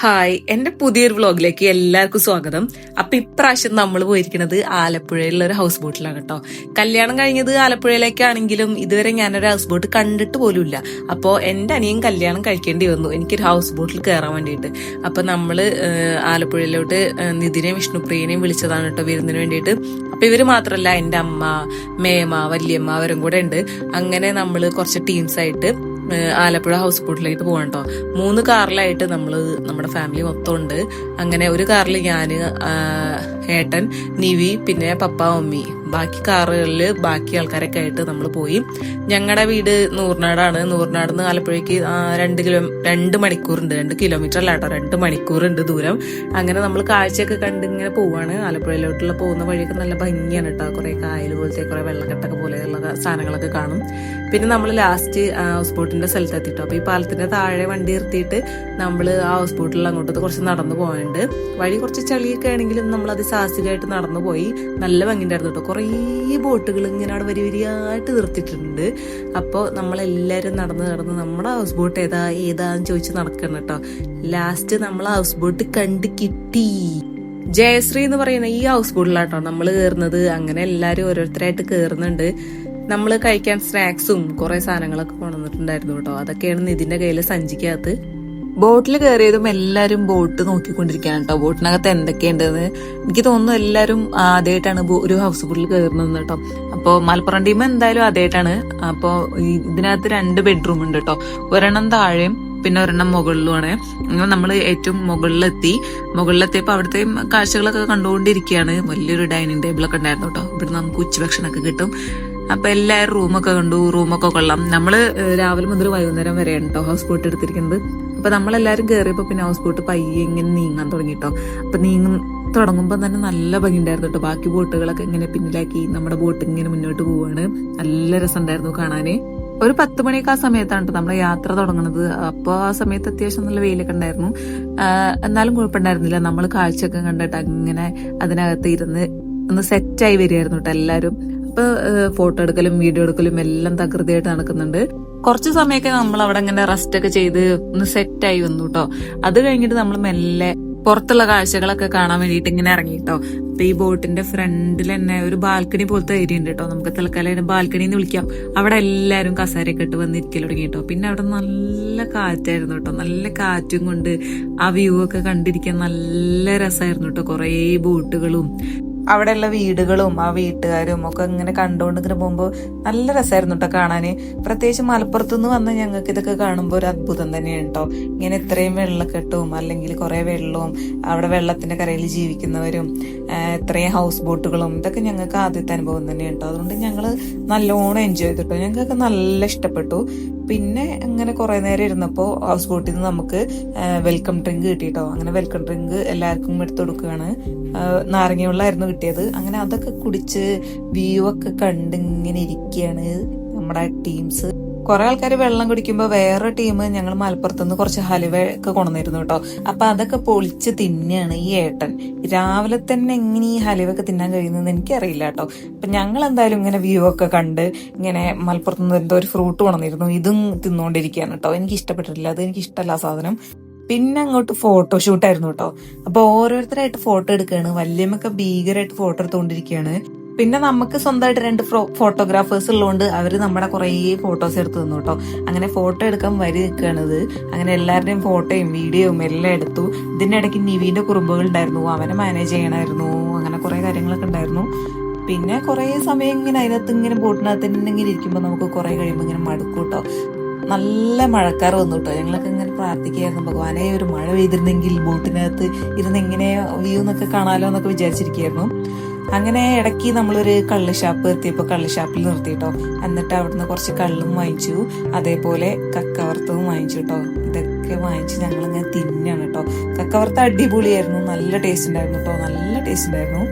Hi എന്റെ പുതിയൊരു വ്ളോഗിലേക്ക് എല്ലാവർക്കും സ്വാഗതം. അപ്പൊ ഇപ്രാവശ്യം നമ്മൾ പോയിരിക്കുന്നത് ആലപ്പുഴയിലുള്ള ഒരു ഹൗസ് ബോട്ടിലാണ് കേട്ടോ. കല്യാണം കഴിഞ്ഞത് ആലപ്പുഴയിലേക്കാണെങ്കിലും ഇതുവരെ ഞാനൊരു ഹൗസ് ബോട്ട് കണ്ടിട്ട് പോലുമില്ല. അപ്പോൾ എന്റെ അനിയൻ കല്യാണം കഴിക്കേണ്ടി വന്നു. എനിക്കൊരു ഹൗസ് ബോട്ടിൽ കയറാൻ വേണ്ടിയിട്ട്. അപ്പൊ നമ്മൾ ആലപ്പുഴയിലോട്ട് നിതിനെയും വിഷ്ണുപ്രിയനെയും വിളിച്ചതാണ് കേട്ടോ വരുന്നതിന് വേണ്ടിയിട്ട്. അപ്പൊ ഇവർ മാത്രല്ല എന്റെ അമ്മ മേമ വല്യമ്മ അവരും കൂടെ ഉണ്ട്. അങ്ങനെ നമ്മൾ കുറച്ച് ടീംസായിട്ട് ഏഹ് ആലപ്പുഴ ഹൗസ് ബോട്ടിലേക്ക് പോകണം കേട്ടോ മൂന്ന് കാറിലായിട്ട് നമ്മൾ നമ്മുടെ ഫാമിലി മൊത്തം ഉണ്ട്. അങ്ങനെ ഒരു കാറിൽ ഞാൻ ഏട്ടൻ നിവി പിന്നെ പപ്പ മമ്മി ബാക്കി കാറുകളിൽ ബാക്കി ആൾക്കാരൊക്കെ ആയിട്ട് നമ്മൾ പോയി. ഞങ്ങളുടെ വീട് നൂറിനാടാണ്. നൂറിനാട് നിന്ന് ആലപ്പുഴയ്ക്ക് രണ്ട് കിലോ രണ്ട് മണിക്കൂറുണ്ട്. രണ്ട് കിലോമീറ്റർ അല്ല കേട്ടോ രണ്ട് മണിക്കൂറുണ്ട് ദൂരം. അങ്ങനെ നമ്മൾ കാഴ്ചയൊക്കെ കണ്ട് ഇങ്ങനെ പോവാണ്. ആലപ്പുഴയിലോട്ടുള്ള പോകുന്ന വഴിയൊക്കെ നല്ല ഭംഗിയാണ് കേട്ടോ കുറെ കായൽ പോലത്തെ കുറെ വെള്ളക്കെട്ടൊക്കെ പോലെയുള്ള സാധനങ്ങളൊക്കെ കാണും. പിന്നെ നമ്മൾ ലാസ്റ്റ് ഹൗസ് ബോട്ടിന്റെ സ്ഥലത്ത് എത്തിട്ടോ അപ്പൊ ഈ പാലത്തിന്റെ താഴെ വണ്ടി നിർത്തിയിട്ട് നമ്മൾ ആ ഹൗസ് ബോട്ടിൽ അങ്ങോട്ട് കുറച്ച് നടന്നു പോകാനുണ്ട് വഴി കുറച്ച് ചളിയൊക്കെ ആണെങ്കിലും നമ്മൾ അത് സാഹസികമായിട്ട് നടന്നു പോയി നല്ല ഭംഗിണ്ടായിരുന്നു കേട്ടോ. കുറേ ബോട്ടുകൾ ഇങ്ങനെ അവിടെ വരി വരിയായിട്ട് നിർത്തിയിട്ടുണ്ട്. അപ്പോൾ നമ്മളെല്ലാവരും നടന്ന് നടന്ന് നമ്മുടെ ഹൗസ് ബോട്ട് ഏതാ ഏതാന്ന് ചോദിച്ച് നടക്കണം കേട്ടോ. ലാസ്റ്റ് നമ്മൾ ഹൗസ് ബോട്ട് കണ്ട് കിട്ടി. ജയശ്രീ എന്ന് പറയുന്ന ഈ ഹൗസ് ബോട്ടിലാട്ടോ നമ്മൾ കയറുന്നത്. അങ്ങനെ എല്ലാവരും ഓരോരുത്തരായിട്ട് കയറുന്നുണ്ട്. നമ്മൾ കഴിക്കാൻ സ്നാക്സും കുറേ സാധനങ്ങളൊക്കെ കൊണ്ടുവന്നിട്ടുണ്ടായിരുന്നു കേട്ടോ. അതൊക്കെയാണ് നിതിന്റെ കയ്യിൽ സഞ്ചിക്കകത്ത്. ബോട്ടിൽ കയറിയതും എല്ലാരും ബോട്ട് നോക്കിക്കൊണ്ടിരിക്കുകയാണ് കേട്ടോ. ബോട്ടിനകത്ത് എന്തൊക്കെയുണ്ടെന്ന് എനിക്ക് തോന്നുന്നു എല്ലാരും ആദ്യമായിട്ടാണ് ഒരു ഹൗസ് ബോട്ടിൽ കയറുന്നത് കേട്ടോ. അപ്പോൾ മലപ്പുറം ടീം എന്തായാലും ആദ്യമായിട്ടാണ് അപ്പോൾ ഇതിനകത്ത് രണ്ട് ബെഡ്റൂം ഉണ്ട് കേട്ടോ. ഒരെണ്ണം താഴെയും പിന്നെ ഒരെണ്ണം മുകളിലുമാണ്. അങ്ങനെ നമ്മൾ ഏറ്റവും മുകളിലെത്തി. മുകളിലെത്തിയപ്പോൾ അവിടുത്തെ കാഴ്ചകളൊക്കെ കണ്ടുകൊണ്ടിരിക്കുകയാണ്. വലിയൊരു ഡൈനിങ് ടേബിളൊക്കെ ഉണ്ടായിരുന്നു കേട്ടോ. ഇവിടെ നമുക്ക് ഉച്ചഭക്ഷണമൊക്കെ കിട്ടും. അപ്പൊ എല്ലാവരും റൂമൊക്കെ കണ്ടു. റൂമൊക്കെ കൊള്ളാം. നമ്മൾ രാവിലെ മുതൽ വൈകുന്നേരം വരെയാണ് കേട്ടോ ഹൗസ് ബോട്ട് എടുത്തിരിക്കുന്നത്. അപ്പൊ നമ്മളെല്ലാരും കയറിയപ്പോ പിന്നെ ഹൗസ് ബോട്ട് പയ്യെ ഇങ്ങനെ നീങ്ങാൻ തുടങ്ങി അപ്പൊ നീങ്ങും തുടങ്ങുമ്പോൾ തന്നെ നല്ല ഭംഗി ഉണ്ടായിരുന്നു കേട്ടോ ബാക്കി ബോട്ടുകളൊക്കെ ഇങ്ങനെ പിന്നിലാക്കി നമ്മുടെ ബോട്ട് ഇങ്ങനെ മുന്നോട്ട് പോവാണ്. നല്ല രസമുണ്ടായിരുന്നു കാണാന്. ഒരു പത്ത് മണിയൊക്കെ ആ സമയത്താണ് നമ്മുടെ യാത്ര തുടങ്ങുന്നത്. അപ്പോൾ ആ സമയത്ത് അത്യാവശ്യം നല്ല വെയിലൊക്കെ ഉണ്ടായിരുന്നു. എന്നാലും കുഴപ്പമുണ്ടായിരുന്നില്ല. നമ്മൾ കാഴ്ചയൊക്കെ കണ്ടിട്ട് അങ്ങനെ അതിനകത്ത് ഇരുന്ന് ഒന്ന് സെറ്റായി വരികയായിരുന്നു കേട്ടോ എല്ലാവരും അപ്പൊ ഫോട്ടോ എടുക്കലും വീഡിയോ എടുക്കലും എല്ലാം തകൃതിയായിട്ട് നടക്കുന്നുണ്ട്. കുറച്ച് സമയമൊക്കെ നമ്മൾ അവിടെ ഇങ്ങനെ റെസ്റ്റ് ഒക്കെ ചെയ്ത് ഒന്ന് സെറ്റായി വന്നു കേട്ടോ അത് കഴിഞ്ഞിട്ട് നമ്മൾ മെല്ലെ പുറത്തുള്ള കാഴ്ചകളൊക്കെ കാണാൻ വേണ്ടിയിട്ട് ഇങ്ങനെ ഇറങ്ങി കേട്ടോ അപ്പൊ ഈ ബോട്ടിന്റെ ഫ്രണ്ടിൽ തന്നെ ഒരു ബാൽക്കണി പോലത്തെ ഏരിയ ഉണ്ട് കേട്ടോ നമുക്ക് തൽക്കാലം ബാൽക്കണി എന്ന് വിളിക്കാം. അവിടെ എല്ലാവരും കസാരയൊക്കെ ഇട്ട് വന്ന് ഇരിക്കൽ തുടങ്ങി കേട്ടോ പിന്നെ അവിടെ നല്ല കാറ്റായിരുന്നു കേട്ടോ നല്ല കാറ്റും കൊണ്ട് ആ വ്യൂ ഒക്കെ കണ്ടിരിക്കാൻ നല്ല രസമായിരുന്നു കേട്ടോ കുറേ ബോട്ടുകളും അവിടെയുള്ള വീടുകളും ആ വീട്ടുകാരും ഒക്കെ ഇങ്ങനെ കണ്ടുകൊണ്ട് ഇങ്ങനെ പോകുമ്പോൾ നല്ല രസമായിരുന്നു കേട്ടോ കാണാൻ പ്രത്യേകിച്ച് മലപ്പുറത്തുനിന്ന് വന്ന ഞങ്ങൾക്ക് ഇതൊക്കെ കാണുമ്പോൾ ഒരു അത്ഭുതം തന്നെയാണ് കേട്ടോ ഇങ്ങനെ ഇത്രയും വെള്ളക്കെട്ടും അല്ലെങ്കിൽ കുറെ വെള്ളവും അവിടെ വെള്ളത്തിന്റെ കരയിൽ ജീവിക്കുന്നവരും ഇത്രയും ഹൗസ് ബോട്ടുകളും ഇതൊക്കെ ഞങ്ങൾക്ക് ആദ്യത്തെ അനുഭവം തന്നെയാണ് കേട്ടോ അതുകൊണ്ട് ഞങ്ങൾ നല്ലോണം എൻജോയ് ചെയ്തിട്ടോ ഞങ്ങൾക്ക് നല്ല ഇഷ്ടപ്പെട്ടു. പിന്നെ അങ്ങനെ കുറെ നേരം ഇരുന്നപ്പോൾ ഹൗസ് ബോട്ടിൽ നിന്ന് നമുക്ക് വെൽക്കം ഡ്രിങ്ക് കിട്ടിയിട്ടോ അങ്ങനെ വെൽക്കം ഡ്രിങ്ക് എല്ലാവർക്കും എടുത്തു കൊടുക്കുകയാണ്. നാരങ്ങ വെള്ളമായിരുന്നു കിട്ടിയത്. അങ്ങനെ അതൊക്കെ കുടിച്ച് വ്യൂ ഒക്കെ കണ്ട് ഇങ്ങനെ ഇരിക്കുകയാണ് നമ്മുടെ ടീംസ് കുറെ ആൾക്കാർ വെള്ളം കുടിക്കുമ്പോൾ വേറെ ടീം ഞങ്ങൾ മലപ്പുറത്തുനിന്ന് കുറച്ച് ഹലുവ ഒക്കെ കൊണ്ടുവന്നിരുന്നു കേട്ടോ. അപ്പൊ അതൊക്കെ പൊളിച്ച് തിന്നാണ് ഈ ഏട്ടൻ. രാവിലെ തന്നെ എങ്ങനെ ഈ ഹലുവ ഒക്കെ തിന്നാൻ കഴിയുന്നതെന്ന് എനിക്കറിയില്ല കേട്ടോ. അപ്പൊ ഞങ്ങൾ എന്തായാലും ഇങ്ങനെ വ്യൂ ഒക്കെ കണ്ട് ഇങ്ങനെ മലപ്പുറത്തുനിന്ന് എന്തോ ഒരു ഫ്രൂട്ട് കൊണ്ടുവന്നിരുന്നു. ഇതും തിന്നുകൊണ്ടിരിക്കുകയാണ് കേട്ടോ. എനിക്ക് ഇഷ്ടപ്പെട്ടിട്ടില്ല. അത് എനിക്ക് ഇഷ്ടമല്ല സാധനം. പിന്നെ അങ്ങോട്ട് ഫോട്ടോ ഫോട്ടോഷൂട്ടായിരുന്നു കേട്ടോ അപ്പൊ ഓരോരുത്തരായിട്ട് ഫോട്ടോ എടുക്കുകയാണ് വല്യമ്മൊക്കെ ഭീകരമായിട്ട് ഫോട്ടോ എടുത്തുകൊണ്ടിരിക്കുകയാണ് പിന്നെ നമുക്ക് സ്വന്തമായിട്ട് രണ്ട് ഫോട്ടോഗ്രാഫേഴ്സ് ഉള്ളതുകൊണ്ട് അവർ നമ്മുടെ കുറേ ഫോട്ടോസ് എടുത്തു തന്നു കേട്ടോ അങ്ങനെ ഫോട്ടോ എടുക്കാൻ വരി നിൽക്കുകയാണിത് അങ്ങനെ എല്ലാവരുടെയും ഫോട്ടോയും വീഡിയോയും എല്ലാം എടുത്തു. ഇതിന്റെ ഇടയ്ക്ക് നിവീന്റെ കുറുമ്പുകൾ ഉണ്ടായിരുന്നു. അവനെ മാനേജ് ചെയ്യണമായിരുന്നു അങ്ങനെ കുറേ കാര്യങ്ങളൊക്കെ ഉണ്ടായിരുന്നു. പിന്നെ കുറേ സമയം ഇങ്ങനെ അതിനകത്ത് ഇങ്ങനെ ബോട്ടിനകത്ത് ഇങ്ങനെ ഇരിക്കുമ്പോൾ നമുക്ക് കുറേ കഴിയുമ്പോൾ ഇങ്ങനെ മടുക്കും കേട്ടോ നല്ല മഴക്കാർ വന്നു കേട്ടോ. ഞങ്ങളൊക്കെ ഇങ്ങനെ പ്രാർത്ഥിക്കുകയായിരുന്നു. ഭഗവാനെ ഒരു മഴ പെയ്തിരുന്നെങ്കിൽ ബോട്ടിനകത്ത് ഇരുന്ന് ഇങ്ങനെ വ്യൂ എന്നൊക്കെ കാണാലോ എന്നൊക്കെ വിചാരിച്ചിരിക്കുകയായിരുന്നു. അങ്ങനെ ഇടയ്ക്ക് നമ്മളൊരു കള്ള് ഷാപ്പ് എത്തിയപ്പോൾ കള്ള് ഷാപ്പിൽ നിർത്തി കേട്ടോ. എന്നിട്ട് അവിടുന്ന് കുറച്ച് കള്ളും വാങ്ങിച്ചു. അതേപോലെ കക്കവർത്തവും വാങ്ങിച്ചു കേട്ടോ. ഇതൊക്കെ വാങ്ങിച്ച് ഞങ്ങളിങ്ങനെ തിന്നാണ് കേട്ടോ. കക്കവർത്ത അടിപൊളിയായിരുന്നു. നല്ല ടേസ്റ്റ് ഉണ്ടായിരുന്നു കേട്ടോ. നല്ല ടേസ്റ്റ് ഉണ്ടായിരുന്നു.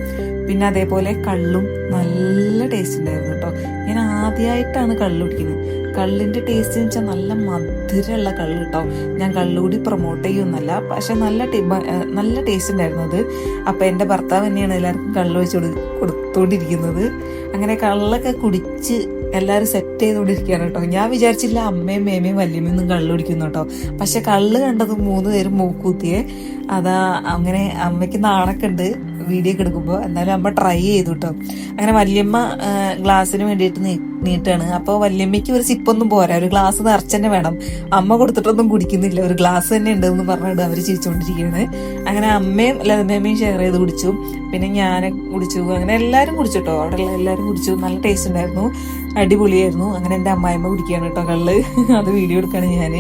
പിന്നെ അതേപോലെ കള്ളും നല്ല ടേസ്റ്റ് ഉണ്ടായിരുന്നു കേട്ടോ. ഞാൻ ആദ്യമായിട്ടാണ് കള്ളു കുടിക്കുന്നത്. കള്ളിന്റെ ടേസ്റ്റ് എന്ന് വെച്ചാൽ നല്ല മധുരമുള്ള കള്ള് കേട്ടോ ഞാൻ കള്ളുകൂടി പ്രൊമോട്ട് ചെയ്യുന്നല്ല പക്ഷെ നല്ല നല്ല ടേസ്റ്റ് ഉണ്ടായിരുന്നു അത്. എന്റെ ഭർത്താവ് തന്നെയാണ് എല്ലാവർക്കും കള്ള് വെച്ച് കൊടു കൊടുത്തോണ്ടിരിക്കുന്നത്. അങ്ങനെ കള്ളൊക്കെ കുടിച്ച് എല്ലാവരും സെറ്റ് ചെയ്തുകൊണ്ടിരിക്കുകയാണ് കേട്ടോ. ഞാൻ വിചാരിച്ചില്ല അമ്മയും മേമയും വല്യമ്മയൊന്നും കള്ള് കുടിക്കുന്നു കേട്ടോ. പക്ഷെ കള്ള് കണ്ടത് മൂന്ന് പേരും മൂക്കൂത്തിയെ അതാ അങ്ങനെ അമ്മയ്ക്ക് നാണൊക്കെ ഉണ്ട് വീഡിയോ എടുക്കുമ്പോൾ എന്നാലും അമ്മ ട്രൈ ചെയ്തു കേട്ടോ. അങ്ങനെ വല്യമ്മ ഗ്ലാസ്സിന് വേണ്ടിയിട്ട് നീട്ടാണ്. അപ്പോൾ വല്യമ്മയ്ക്ക് ഒരു സിപ്പൊന്നും പോരാ. ഒരു ഗ്ലാസ് നിറച്ച് തന്നെ വേണം. അമ്മ കൊടുത്തിട്ടൊന്നും കുടിക്കുന്നില്ല. ഒരു ഗ്ലാസ് തന്നെ ഉണ്ടെന്ന് പറഞ്ഞിട്ട് അവർ ചിരിച്ചുകൊണ്ടിരിക്കുകയാണ് അങ്ങനെ അമ്മയും ലതമേമ്മയും ഷെയർ ചെയ്ത് കുടിച്ചു. പിന്നെ ഞാൻ കുടിച്ചു. അങ്ങനെ എല്ലാവരും കുടിച്ചു കേട്ടോ അവിടെ ഉള്ള എല്ലാവരും കുടിച്ചു. നല്ല ടേസ്റ്റ് ഉണ്ടായിരുന്നു. അടിപൊളിയായിരുന്നു. അങ്ങനെ എന്റെ അമ്മായിമ്മ കുടിക്കുകയാണ് കേട്ടോ കള്ള്. അത് വീഡിയോ എടുക്കാണ് ഞാൻ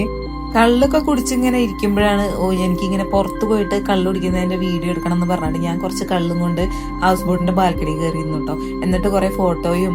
കള്ളൊക്കെ കുടിച്ചിങ്ങനെ ഇരിക്കുമ്പോഴാണ് ഓ എനിക്കിങ്ങനെ പുറത്ത് പോയിട്ട് കള്ള് കുടിക്കുന്നതിന്റെ വീഡിയോ എടുക്കണം എന്ന് പറഞ്ഞിട്ട് ഞാൻ കുറച്ച് കള്ളും കൊണ്ട് ഹൗസ് ബോട്ടിന്റെ ബാൽക്കണി കയറിയിരുന്നു കേട്ടോ എന്നിട്ട് കുറേ ഫോട്ടോയും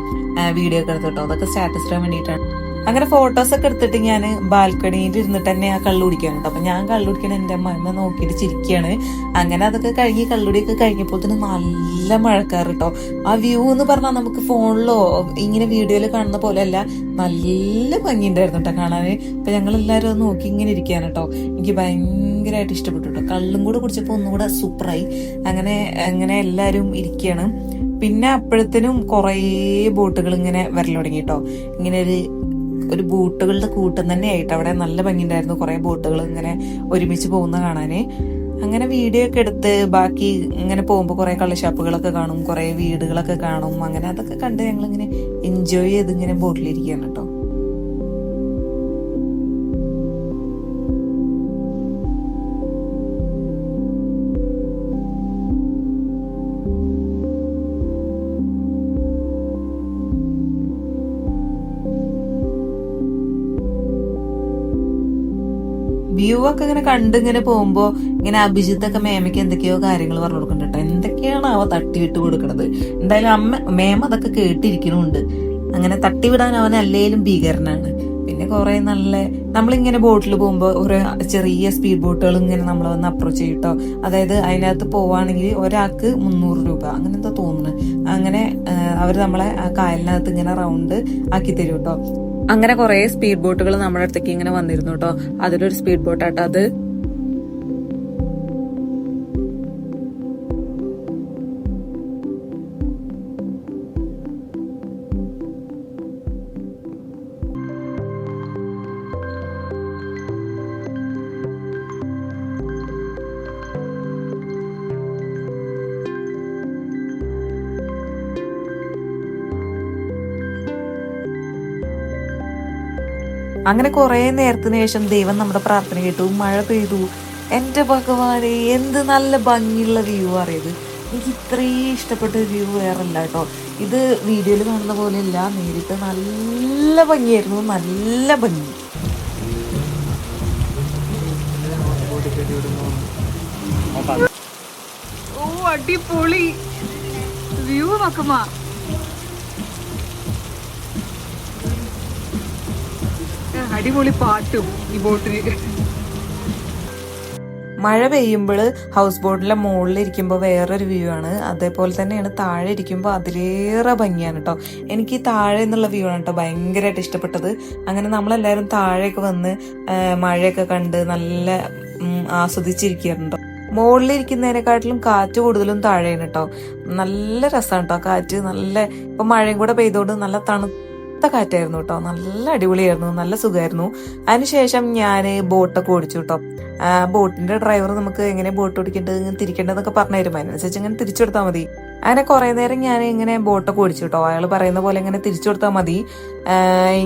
വീഡിയോ ഒക്കെ എടുത്തു കേട്ടോ അതൊക്കെ സ്റ്റാറ്റസ് ഇടാൻ വേണ്ടിയിട്ടാണ്. അങ്ങനെ ഫോട്ടോസ് ഒക്കെ എടുത്തിട്ട് ഞാൻ ബാൽക്കണിയിൽ ഇരുന്നിട്ട് തന്നെ ആ കള്ളു കുടിക്കാൻ കേട്ടോ. അപ്പൊ ഞാൻ കള്ളു കുടിക്കാൻ എന്റെ അമ്മ നോക്കിയിട്ട് ചിരിക്കുകയാണ് അങ്ങനെ അതൊക്കെ കഴിഞ്ഞ് കള്ളുടിയൊക്കെ കഴിഞ്ഞപ്പോൾ തന്നെ നല്ല മഴക്കാർ കേട്ടോ. ആ വ്യൂ എന്ന് പറഞ്ഞാൽ നമുക്ക് ഫോണിലോ ഇങ്ങനെ വീഡിയോയിൽ കാണുന്ന പോലെ അല്ല നല്ല ഭംഗിയുണ്ടായിരുന്നു കേട്ടോ കാണാൻ അപ്പൊ ഞങ്ങൾ എല്ലാവരും നോക്കി ഇങ്ങനെ ഇരിക്കുകയാണ് കേട്ടോ. എനിക്ക് ഭയങ്കരമായിട്ട് ഇഷ്ടപ്പെട്ടു കേട്ടോ. കള്ളും കൂടെ കുടിച്ചപ്പോൾ ഒന്നുകൂടെ സൂപ്പറായി അങ്ങനെ അങ്ങനെ എല്ലാവരും ഇരിക്കുകയാണ് പിന്നെ അപ്പോഴത്തേനും കുറേ ബോട്ടുകൾ ഇങ്ങനെ വരൽ തുടങ്ങി കേട്ടോ. ഇങ്ങനെ ഒരു ഒരു ബോട്ടുകളുടെ കൂട്ടം തന്നെ ആയിട്ട് അവിടെ നല്ല ഭംഗിയുണ്ടായിരുന്നു. കുറേ ബോട്ടുകൾ ഇങ്ങനെ ഒരുമിച്ച് പോകുന്ന കാണാന്. അങ്ങനെ വീഡിയോ ഒക്കെ എടുത്ത് ബാക്കി ഇങ്ങനെ പോകുമ്പോൾ കുറേ കള്ളഷാപ്പുകളൊക്കെ കാണും കുറേ വീടുകളൊക്കെ കാണും. അങ്ങനെ അതൊക്കെ കണ്ട് ഞങ്ങൾ ഇങ്ങനെ എൻജോയ് ചെയ്ത് ഇങ്ങനെ ബോട്ടിലിരിക്കുകയാണ് കേട്ടോ. ഒക്കെ ഇങ്ങനെ കണ്ട് ഇങ്ങനെ പോകുമ്പോ ഇങ്ങനെ അഭിജിത്തൊക്കെ മേമയ്ക്ക് എന്തൊക്കെയോ കാര്യങ്ങൾ പറഞ്ഞു കൊടുക്കുന്നുണ്ട് കേട്ടോ. എന്തൊക്കെയാണ് അവ തട്ടിവിട്ട് കൊടുക്കുന്നത് എന്തായാലും അമ്മ മേമ അതൊക്കെ കേട്ടിരിക്കണുണ്ട്. അങ്ങനെ തട്ടിവിടാൻ അവൻ അല്ലേലും ഭീകരനാണ്. പിന്നെ കുറെ നല്ല നമ്മളിങ്ങനെ ബോട്ടിൽ പോകുമ്പോൾ ഒരു ചെറിയ സ്പീഡ് ബോട്ടുകൾ ഇങ്ങനെ നമ്മൾ വന്ന് അപ്രോച്ച് ചെയ്യട്ടോ. അതായത് അതിനകത്ത് പോവാണെങ്കിൽ ഒരാൾക്ക് മുന്നൂറ് രൂപ. അങ്ങനെ എന്താ തോന്നുന്നു. അങ്ങനെ അവർ നമ്മളെ കായലിനകത്ത് ഇങ്ങനെ റൗണ്ട് ആക്കി തരും കേട്ടോ. അങ്ങനെ കുറെ സ്പീഡ് ബോട്ടുകൾ നമ്മുടെ അടുത്തേക്ക് ഇങ്ങനെ വന്നിരുന്നു കേട്ടോ അതിലൊരു സ്പീഡ് ബോട്ടാട്ടോ അത്. അങ്ങനെ കുറെ നേരത്തിന് ശേഷം ദൈവം നമ്മുടെ പ്രാർത്ഥന കേട്ടു. മഴ പെയ്തു. എന്റെ ഭഗവാനെ എന്ത് നല്ല ഭംഗിയുള്ള വ്യൂ അറിയത് എനിക്ക് ഇത്രയും ഇഷ്ടപ്പെട്ട വ്യൂ വേറല്ല കേട്ടോ. ഇത് വീഡിയോയിൽ കാണുന്ന പോലെയല്ല. നേരിട്ട് നല്ല ഭംഗിയായിരുന്നു. നല്ല ഭംഗി. ഓ അടിപൊളി. വ്യൂ നോക്കുമാ. അടിപൊളി പാട്ടും ഈ ബോട്ടിന് മഴ പെയ്യുമ്പോൾ ഹൗസ് ബോട്ടിലെ മുകളിൽ ഇരിക്കുമ്പോൾ വേറൊരു വ്യൂ ആണ്. അതേപോലെ തന്നെയാണ് താഴെ ഇരിക്കുമ്പോൾ അതിലേറെ ഭംഗിയാണ് കേട്ടോ എനിക്ക് താഴെ എന്നുള്ള വ്യൂ ആണ് കേട്ടോ ഭയങ്കരമായിട്ട് ഇഷ്ടപ്പെട്ടത്. അങ്ങനെ നമ്മളെല്ലാവരും താഴെയൊക്കെ വന്ന് മഴയൊക്കെ കണ്ട് നല്ല ആസ്വദിച്ചിരിക്കുന്നുണ്ടോ മുകളിലിരിക്കുന്നതിനെക്കാട്ടിലും കാറ്റ് കൂടുതലും താഴെയാണ് കേട്ടോ നല്ല രസമാണ് കേട്ടോ കാറ്റ്. നല്ല ഇപ്പം മഴയും കൂടെ പെയ്തോണ്ട് നല്ല തണുത്ത കാറ്റായിരുന്നു കേട്ടോ. നല്ല അടിപൊളിയായിരുന്നു. നല്ല സുഖമായിരുന്നു. അതിനുശേഷം ഞാൻ ബോട്ടൊക്കെ ഓടിച്ചു കേട്ടോ. ബോട്ടിന്റെ ഡ്രൈവർ നമുക്ക് എങ്ങനെ ബോട്ട് ഓടിക്കേണ്ടത് ഇങ്ങനെ തിരിക്കേണ്ടതെന്നൊക്കെ പറഞ്ഞു തരും. അതിനനുസരിച്ച് ഇങ്ങനെ തിരിച്ചു കൊടുത്താൽ മതി. അങ്ങനെ കുറെ നേരം ഞാൻ ഇങ്ങനെ ബോട്ടൊക്കെ ഓടിച്ചു കേട്ടോ. അയാൾ പറയുന്ന പോലെ ഇങ്ങനെ തിരിച്ചു കൊടുത്താൽ മതി.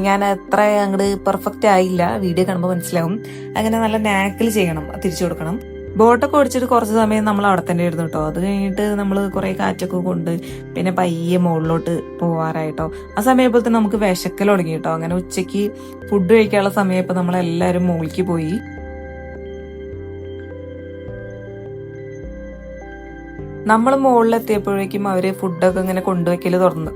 ഞാൻ അത്ര അങ്ങോട്ട് പെർഫെക്റ്റ് ആയില്ല. വീഡിയോ കാണുമ്പോൾ മനസ്സിലാവും. അങ്ങനെ നല്ല നാക്കിൽ ചെയ്യണം. തിരിച്ചു കൊടുക്കണം. ബോട്ടൊക്കെ ഓടിച്ചിട്ട് കുറച്ച് സമയം നമ്മൾ അവിടെ തന്നെ ഇരുന്നു കേട്ടോ അത് കഴിഞ്ഞിട്ട് നമ്മൾ കുറെ കാറ്റൊക്കെ കൊണ്ട് പിന്നെ പയ്യെ മുകളിലോട്ട് പോവാറായിട്ടോ. ആ സമയപ്പോൾ തന്നെ നമുക്ക് വിശക്കൽ തുടങ്ങി കേട്ടോ അങ്ങനെ ഉച്ചയ്ക്ക് ഫുഡ് കഴിക്കാനുള്ള സമയം ഇപ്പൊ നമ്മളെല്ലാരും മുകളിലേക്ക് പോയി. നമ്മൾ മുകളിലെത്തിയപ്പോഴേക്കും അവർ ഫുഡൊക്കെ ഇങ്ങനെ കൊണ്ടുവയ്ക്കൽ തുറന്ന്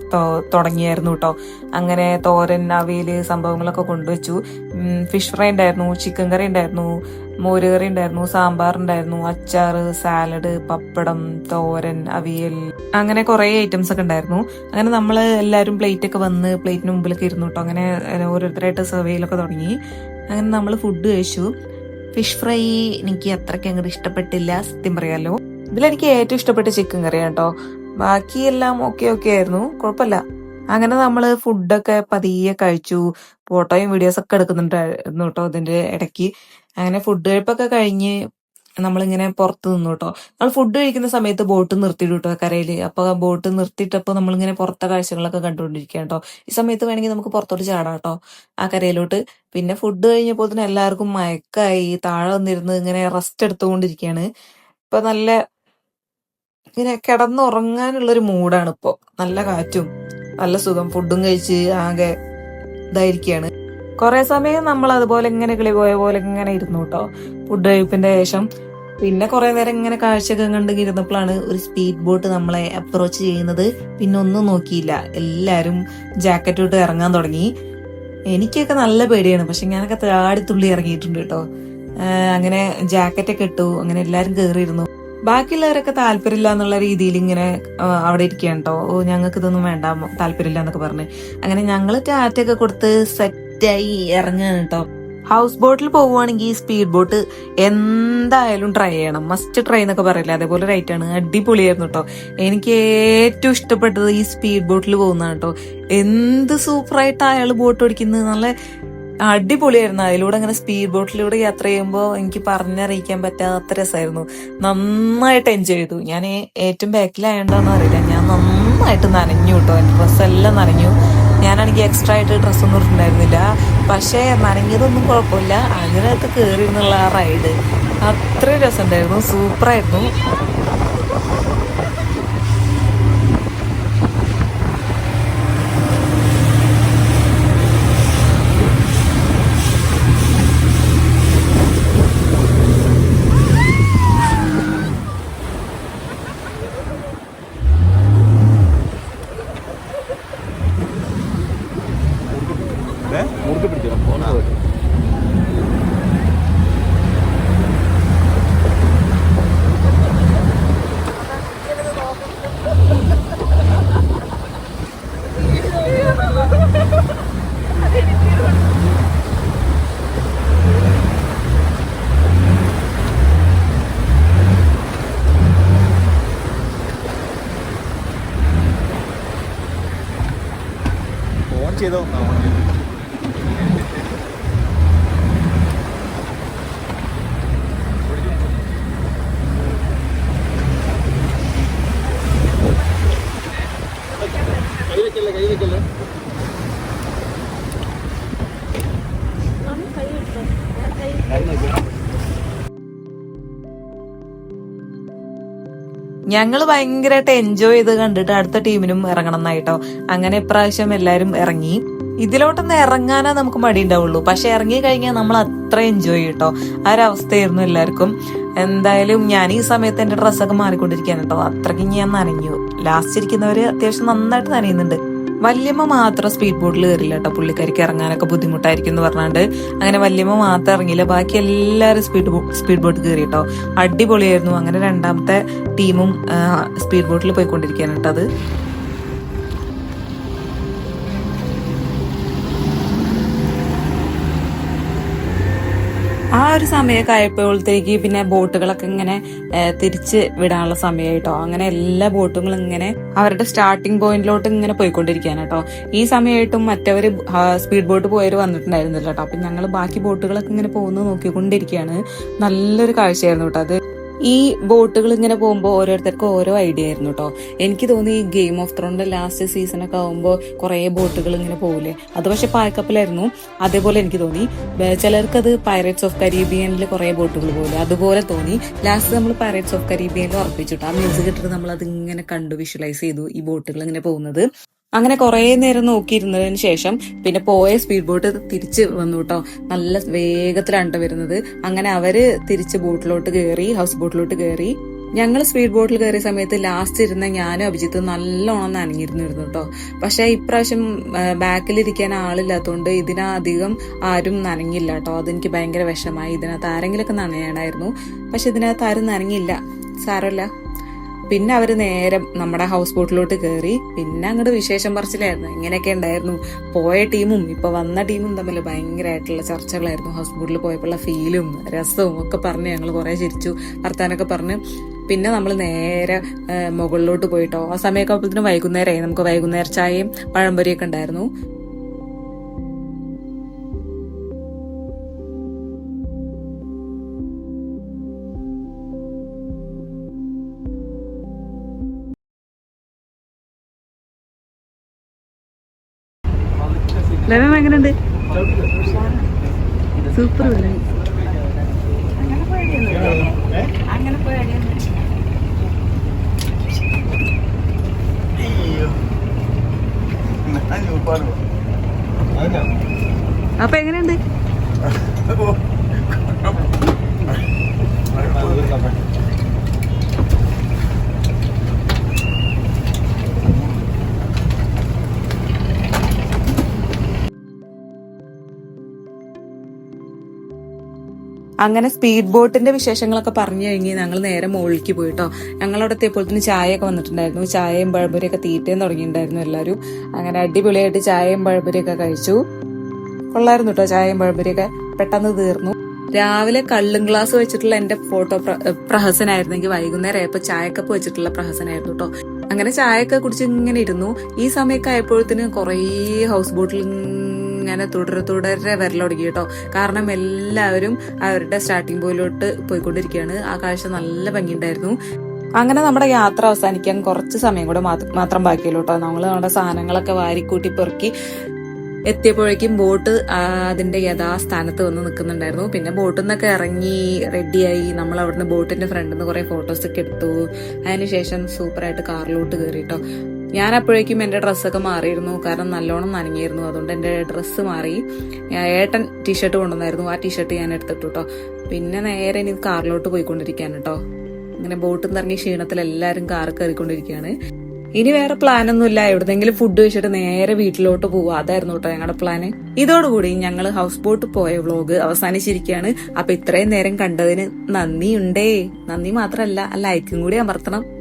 തുടങ്ങിയായിരുന്നു കേട്ടോ അങ്ങനെ തോരൻ അവയിൽ സംഭവങ്ങളൊക്കെ കൊണ്ടുവച്ചു. ഫിഷ് ഫ്രൈ ഉണ്ടായിരുന്നു ചിക്കൻ കറി ഉണ്ടായിരുന്നു മോര് കറി ഉണ്ടായിരുന്നു സാമ്പാർ ഉണ്ടായിരുന്നു അച്ചാർ സാലഡ് പപ്പടം തോരൻ അവിയൽ അങ്ങനെ കുറേ ഐറ്റംസ് ഒക്കെ ഉണ്ടായിരുന്നു. അങ്ങനെ നമ്മൾ എല്ലാവരും പ്ലേറ്റ് ഒക്കെ വന്ന് പ്ലേറ്റിന് മുമ്പിലൊക്കെ ഇരുന്നു കേട്ടോ അങ്ങനെ ഓരോരുത്തരായിട്ട് സെർവ് ചെയ്യലൊക്കെ തുടങ്ങി. അങ്ങനെ നമ്മൾ ഫുഡ് കഴിച്ചു. ഫിഷ് ഫ്രൈ എനിക്ക് അത്രയ്ക്ക് അങ്ങോട്ട് ഇഷ്ടപ്പെട്ടില്ല സത്യം പറയാലോ. ഇതിലെനിക്ക് ഏറ്റവും ഇഷ്ടപ്പെട്ട ചിക്കൻ കറിയാണ് കേട്ടോ ബാക്കിയെല്ലാം ഓക്കെ ഓക്കെ ആയിരുന്നു. കുഴപ്പമില്ല. അങ്ങനെ നമ്മൾ ഫുഡൊക്കെ പതിയെ കഴിച്ചു. ഫോട്ടോയും വീഡിയോസ് ഒക്കെ എടുക്കുന്നുണ്ടായിരുന്നു കേട്ടോ ഇതിന്റെ ഇടയ്ക്ക്. അങ്ങനെ ഫുഡ് കഴിപ്പൊക്കെ കഴിഞ്ഞ് നമ്മളിങ്ങനെ പുറത്ത് നിന്നു കേട്ടോ. നമ്മൾ ഫുഡ് കഴിക്കുന്ന സമയത്ത് ബോട്ട് നിർത്തിയിടും കേട്ടോ കരയിൽ അപ്പൊ ബോട്ട് നിർത്തിയിട്ടപ്പോൾ നമ്മളിങ്ങനെ പുറത്തെ കാഴ്ചകളൊക്കെ കണ്ടുകൊണ്ടിരിക്കുക കേട്ടോ. ഈ സമയത്ത് വേണമെങ്കിൽ നമുക്ക് പുറത്തോട്ട് ചാടാം കേട്ടോ ആ കരയിലോട്ട്. പിന്നെ ഫുഡ് കഴിഞ്ഞപ്പോൾ തന്നെ എല്ലാവർക്കും മയക്കായി. താഴെ വന്നിരുന്ന് ഇങ്ങനെ റെസ്റ്റ് എടുത്തുകൊണ്ടിരിക്കുകയാണ്. ഇപ്പൊ നല്ല ഇങ്ങനെ കിടന്നുറങ്ങാനുള്ളൊരു മൂഡാണ് ഇപ്പോ നല്ല കാറ്റും നല്ല സുഖം ഫുഡും കഴിച്ച് ആകെ ഇതായിരിക്കുകയാണ് കുറെ സമയം നമ്മൾ അതുപോലെ ഇങ്ങനെ കിളി പോയ പോലെ ഇങ്ങനെ ഇരുന്നു കേട്ടോ ഫുഡ് കഴിപ്പിന്റെ ശേഷം. പിന്നെ കുറെ നേരം ഇങ്ങനെ കാഴ്ചയൊക്കെ കണ്ട് ഇരുന്നപ്പോഴാണ് ഒരു സ്പീഡ് ബോട്ട് നമ്മളെ അപ്രോച്ച് ചെയ്യുന്നത്. പിന്നെ ഒന്നും നോക്കിയില്ല. എല്ലാരും ജാക്കറ്റ് ഇട്ട് ഇറങ്ങാൻ തുടങ്ങി. എനിക്കൊക്കെ നല്ല പേടിയാണ്. പക്ഷെ ഞാനൊക്കെ താടിത്തുള്ളി ഇറങ്ങിയിട്ടുണ്ട് കേട്ടോ. അങ്ങനെ ജാക്കറ്റൊക്കെ ഇട്ടു. അങ്ങനെ എല്ലാരും കേറിയിരുന്നു. ബാക്കിയുള്ളവരൊക്കെ താല്പര്യമില്ല എന്നുള്ള രീതിയിൽ ഇങ്ങനെ അവിടെ ഇരിക്കുകയാണ് ഓ ഞങ്ങൾക്ക് ഇതൊന്നും വേണ്ട താല്പര്യമില്ല എന്നൊക്കെ പറഞ്ഞ്. അങ്ങനെ ഞങ്ങൾ ടാറ്റൊക്കെ കൊടുത്ത് സെറ്റായി ഇറങ്ങാണ് കേട്ടോ ഹൗസ് ബോട്ടിൽ പോവുകയാണെങ്കിൽ സ്പീഡ് ബോട്ട് എന്തായാലും ട്രൈ ചെയ്യണം. മസ്റ്റ് ട്രൈ എന്നൊക്കെ പറയില്ല? അതേപോലെ റൈറ്റ് ആണ്. അടിപൊളിയായിരുന്നു കേട്ടോ എനിക്ക് ഏറ്റവും ഇഷ്ടപ്പെട്ടത് ഈ സ്പീഡ് ബോട്ടിൽ പോകുന്നതാണ് കേട്ടോ എന്ത് സൂപ്പറായിട്ട് അയാൾ ബോട്ട് ഓടിക്കുന്നത്. നല്ല അടിപൊളിയായിരുന്നു. അതിലൂടെ അങ്ങനെ സ്പീഡ് ബോട്ടിലൂടെ യാത്ര ചെയ്യുമ്പോൾ എനിക്ക് പറഞ്ഞറിയിക്കാൻ പറ്റാത്ത രസമായിരുന്നു നന്നായിട്ട് എൻജോയ് ചെയ്തു. ഞാൻ ഏറ്റവും ബാക്കിലായോണ്ടോന്ന് അറിയില്ല. ഞാൻ നന്നായിട്ട് നനഞ്ഞു കേട്ടോ. എന്റെ ഡ്രസ്സെല്ലാം നനഞ്ഞു. ഞാനാണെങ്കിൽ എക്സ്ട്രാ ആയിട്ട് ഡ്രസ്സൊന്നും ഇട്ടിട്ടുണ്ടായിരുന്നില്ല. പക്ഷേ നനഞ്ഞതൊന്നും കുഴപ്പമില്ല. അതിനകത്ത് കയറി എന്നുള്ള ആ റൈഡ് അത്രയും രസമുണ്ടായിരുന്നു. സൂപ്പറായിരുന്നു. ഓൺ ചെയ്തോ ഞങ്ങൾ ഭയങ്കരമായിട്ട് എൻജോയ് ചെയ്ത് കണ്ടിട്ട് അടുത്ത ടീമിനും ഇറങ്ങണം എന്നായിട്ടോ. അങ്ങനെ ഇപ്രാവശ്യം എല്ലാവരും ഇറങ്ങി. ഇതിലോട്ടൊന്ന് ഇറങ്ങാനാ നമുക്ക് മടി ഉണ്ടാവുള്ളൂ. പക്ഷെ ഇറങ്ങി കഴിഞ്ഞാൽ നമ്മൾ അത്ര എൻജോയ് കിട്ടോ ആ ഒരു അവസ്ഥയായിരുന്നു എല്ലാവർക്കും. എന്തായാലും ഞാൻ ഈ സമയത്ത് എന്റെ ഡ്രസ്സൊക്കെ മാറിക്കൊണ്ടിരിക്കുകയാണ് കേട്ടോ. അത്രയ്ക്ക് ഞാൻ നനഞ്ഞു. ലാസ്റ്റ് ഇരിക്കുന്നവര് അത്യാവശ്യം നന്നായിട്ട് നനയുന്നുണ്ട്. വല്യമ്മ മാത്രം സ്പീഡ് ബോട്ടിൽ കയറില്ല കേട്ടോ പുള്ളിക്കാരിക്ക് ഇറങ്ങാനൊക്കെ ബുദ്ധിമുട്ടായിരിക്കും എന്ന് പറഞ്ഞാണ്ട് അങ്ങനെ വല്യമ്മ മാത്രം ഇറങ്ങിയില്ല. ബാക്കി എല്ലാവരും സ്പീഡ് സ്പീഡ് ബോട്ട് കയറി കേട്ടോ അടിപൊളിയായിരുന്നു. അങ്ങനെ രണ്ടാമത്തെ ടീമും സ്പീഡ് ബോട്ടിൽ അത്. ആ ഒരു സമയമൊക്കെ ആയപ്പോഴത്തേക്ക് പിന്നെ ബോട്ടുകളൊക്കെ ഇങ്ങനെ തിരിച്ച് വിടാനുള്ള സമയമായിട്ടോ അങ്ങനെ എല്ലാ ബോട്ടുകളും ഇങ്ങനെ അവരുടെ സ്റ്റാർട്ടിംഗ് പോയിന്റിലോട്ട് ഇങ്ങനെ പോയിക്കൊണ്ടിരിക്കുകയാണ് കേട്ടോ. ഈ സമയമായിട്ടും മറ്റവര് സ്പീഡ് ബോട്ട് പോയവർ വന്നിട്ടുണ്ടായിരുന്നില്ല കേട്ടോ. അപ്പൊ ഞങ്ങൾ ബാക്കി ബോട്ടുകളൊക്കെ ഇങ്ങനെ പോകുന്നത് നോക്കിക്കൊണ്ടിരിക്കുകയാണ്. നല്ലൊരു കാഴ്ചയായിരുന്നു കേട്ടോ അത്. ഈ ബോട്ടുകൾ ഇങ്ങനെ പോകുമ്പോൾ ഓരോരുത്തർക്കും ഓരോ ഐഡിയ ആയിരുന്നു കേട്ടോ എനിക്ക് തോന്നി ഈ ഗെയിം ഓഫ് ത്രോണിന്റെ ലാസ്റ്റ് സീസൺ ഒക്കെ ആകുമ്പോൾ കുറേ ബോട്ടുകൾ ഇങ്ങനെ പോകില്ലേ അത് പക്ഷെ പായക്കപ്പിലായിരുന്നു. അതേപോലെ എനിക്ക് തോന്നി ചിലർക്കത് പൈറേറ്റ്സ് ഓഫ് കരീബിയനിൽ കുറേ ബോട്ടുകൾ പോലെ അതുപോലെ തോന്നി ലാസ്റ്റ് നമ്മൾ പൈറേറ്റ്സ് ഓഫ് കരീബിയനിൽ ഉറപ്പിച്ചിട്ട്. ആ മ്യൂസിക് ഇട്ടിട്ട് നമ്മൾ അത് ഇങ്ങനെ കണ്ടു വിഷ്വലൈസ് ചെയ്തു ഈ ബോട്ടുകൾ ഇങ്ങനെ പോകുന്നത്. അങ്ങനെ കുറേ നേരം നോക്കിയിരുന്നതിന് ശേഷം പിന്നെ പോയ സ്പീഡ് ബോട്ട് തിരിച്ച് വന്നു കേട്ടോ നല്ല വേഗത്തിലാണ് വരുന്നത്. അങ്ങനെ അവർ തിരിച്ച് ബോട്ടിലോട്ട് കയറി ഹൗസ് ബോട്ടിലോട്ട് കയറി ഞങ്ങൾ സ്പീഡ് ബോട്ടിൽ കയറിയ സമയത്ത് ലാസ്റ്റ് ഇരുന്ന ഞാനും അഭിജിത്ത് നല്ലോണം നനഞ്ഞിരുന്നിരുന്നു കേട്ടോ പക്ഷെ ഇപ്രാവശ്യം ബാക്കിലിരിക്കാൻ ആളില്ലാത്തതുകൊണ്ട് ഇതിനധികം ആരും നനഞ്ഞില്ല കേട്ടോ അതെനിക്ക് ഭയങ്കര വിഷമായി. ഇതിനകത്ത് ആരെങ്കിലുമൊക്കെ നനയാനായിരുന്നു. പക്ഷെ ഇതിനകത്ത് ആരും നനഞ്ഞില്ല. സാരമില്ല. പിന്നെ അവർ നേരം നമ്മുടെ ഹൗസ് ബോട്ടിലോട്ട് കയറി പിന്നെ അങ്ങോട്ട് വിശേഷം പറച്ചിലായിരുന്നു. ഇങ്ങനെയൊക്കെ ഉണ്ടായിരുന്നു. പോയ ടീമും ഇപ്പൊ വന്ന ടീമും തമ്മിൽ ഭയങ്കരമായിട്ടുള്ള ചർച്ചകളായിരുന്നു. ഹൗസ് ബോട്ടിൽ പോയപ്പോഴുള്ള ഫീലും രസവും ഒക്കെ പറഞ്ഞ് ഞങ്ങൾ കുറെ ചിരിച്ചു വർത്താനൊക്കെ പറഞ്ഞ്. പിന്നെ നമ്മൾ നേരെ മുകളിലോട്ട് പോയിട്ടോ ആ സമയമൊക്കെ ആകുമ്പോഴത്തേനും വൈകുന്നേരമായി നമുക്ക് വൈകുന്നേര ചായയും പഴംപൊരിയൊക്കെ ഉണ്ടായിരുന്നു. ലെവൻ എങ്ങനെയുണ്ട്? സൂപ്പർ അപ്പൊ എങ്ങനെയുണ്ട്? അങ്ങനെ സ്പീഡ് ബോട്ടിന്റെ വിശേഷങ്ങളൊക്കെ പറഞ്ഞു കഴിഞ്ഞ് ഞങ്ങൾ നേരെ മുകളിലേക്ക് പോയിട്ടോ. ഞങ്ങളവിടെ എത്തിയപ്പോഴത്തേന് ചായയൊക്കെ വന്നിട്ടുണ്ടായിരുന്നു. ചായയും പഴംപൊരിയൊക്കെ തീറ്റയും തുടങ്ങിയിട്ടുണ്ടായിരുന്നു എല്ലാവരും. അങ്ങനെ അടിപൊളിയായിട്ട് ചായയും പഴംപൊരിയൊക്കെ കഴിച്ചു. കൊള്ളായിരുന്നു കേട്ടോ ചായയും പഴംപൊരിയൊക്കെ. പെട്ടെന്ന് തീർന്നു. രാവിലെ കള്ളും ഗ്ലാസ് വെച്ചിട്ടുള്ള എന്റെ ഫോട്ടോ പ്രഹസനായിരുന്നെങ്കിൽ വൈകുന്നേരം ആയപ്പോ ചായക്കപ്പ് വെച്ചിട്ടുള്ള പ്രഹസനായിരുന്നു കേട്ടോ അങ്ങനെ ചായയൊക്കെ കുടിച്ച് ഇങ്ങനെ ഇരുന്നു. ഈ സമയമൊക്കെ ആയപ്പോഴത്തേന് കുറേ ഹൗസ് ബോട്ടിൽ ഇങ്ങനെ തുടരെ തുടരെ വരലൊടുങ്ങി കേട്ടോ. കാരണം എല്ലാവരും അവരുടെ സ്റ്റാർട്ടിംഗ് പോയിലോട്ട് പോയിക്കൊണ്ടിരിക്കുകയാണ് ആ കാഴ്ച നല്ല ഭംഗിയുണ്ടായിരുന്നു. അങ്ങനെ നമ്മുടെ യാത്ര അവസാനിക്കാൻ കുറച്ച് സമയം കൂടെ മാത്രം ബാക്കിയല്ലോ കേട്ടോ. നമ്മൾ നമ്മുടെ സാധനങ്ങളൊക്കെ വാരിക്കൂട്ടി പെറുക്കി എത്തിയപ്പോഴേക്കും ബോട്ട് അതിന്റെ യഥാസ്ഥാനത്ത് വന്ന് നിൽക്കുന്നുണ്ടായിരുന്നു പിന്നെ ബോട്ടിൽ നിന്നൊക്കെ ഇറങ്ങി റെഡിയായി നമ്മൾ അവിടുന്ന് ബോട്ടിന്റെ ഫ്രണ്ടിൽ നിന്ന് കുറെ ഫോട്ടോസ് ഒക്കെ എടുത്തു. അതിനുശേഷം സൂപ്പറായിട്ട് കാറിലോട്ട് കയറി കേട്ടോ. ഞാൻ അപ്പോഴേക്കും എന്റെ ഡ്രസ്സൊക്കെ മാറിയിരുന്നു. കാരണം നല്ലോണം നനഞ്ഞിരുന്നു. അതുകൊണ്ട് എന്റെ ഡ്രസ്സ് മാറി. ഏട്ടൻ ടീഷർട്ട് കൊണ്ടുവന്നായിരുന്നു. ആ ടീഷർട്ട് ഞാൻ എടുത്തിട്ടു കേട്ടോ പിന്നെ നേരെ ഇനി കാറിലോട്ട് പോയിക്കൊണ്ടിരിക്കാൻ കേട്ടോ ഇങ്ങനെ ബോട്ടിൽ നിന്ന് ഇറങ്ങിയ ക്ഷീണത്തിൽ എല്ലാവരും കാർ കയറിക്കൊണ്ടിരിക്കുകയാണ്. ഇനി വേറെ പ്ലാൻ ഒന്നുമില്ല എവിടെന്നെങ്കിലും ഫുഡ് കഴിച്ചിട്ട് നേരെ വീട്ടിലോട്ട് പോവുക അതായിരുന്നു കേട്ടോ ഞങ്ങളുടെ പ്ലാന് ഇതോടുകൂടി ഞങ്ങൾ ഹൗസ് ബോട്ട് പോയ വ്ളോഗ് അവസാനിച്ചിരിക്കുകയാണ്. അപ്പൊ ഇത്രയും നേരം കണ്ടതിന് നന്ദിയുണ്ടേ. നന്ദി മാത്രമല്ല ലൈക്കും കൂടി അമർത്തണം.